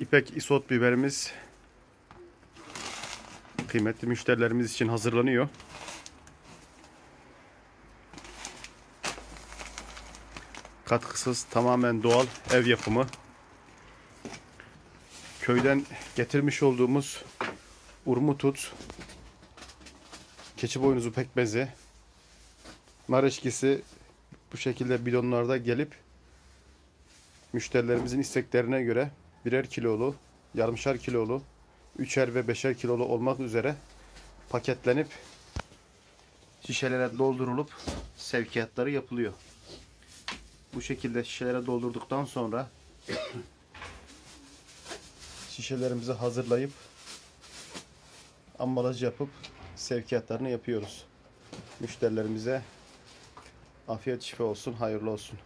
İpek isot biberimiz kıymetli müşterilerimiz için hazırlanıyor. Katkısız tamamen doğal ev yapımı. Köyden getirmiş olduğumuz urmutut, keçi boynuzu pekmezi, nar eşkisi bu şekilde bidonlarda gelip müşterilerimizin isteklerine göre birer kilolu, yarımşar kilolu, üçer ve beşer kilolu olmak üzere paketlenip şişelere doldurulup sevkiyatları yapılıyor. Bu şekilde şişelere doldurduktan sonra şişelerimizi hazırlayıp ambalaj yapıp sevkiyatlarını yapıyoruz. Müşterilerimize afiyet şifa olsun, hayırlı olsun.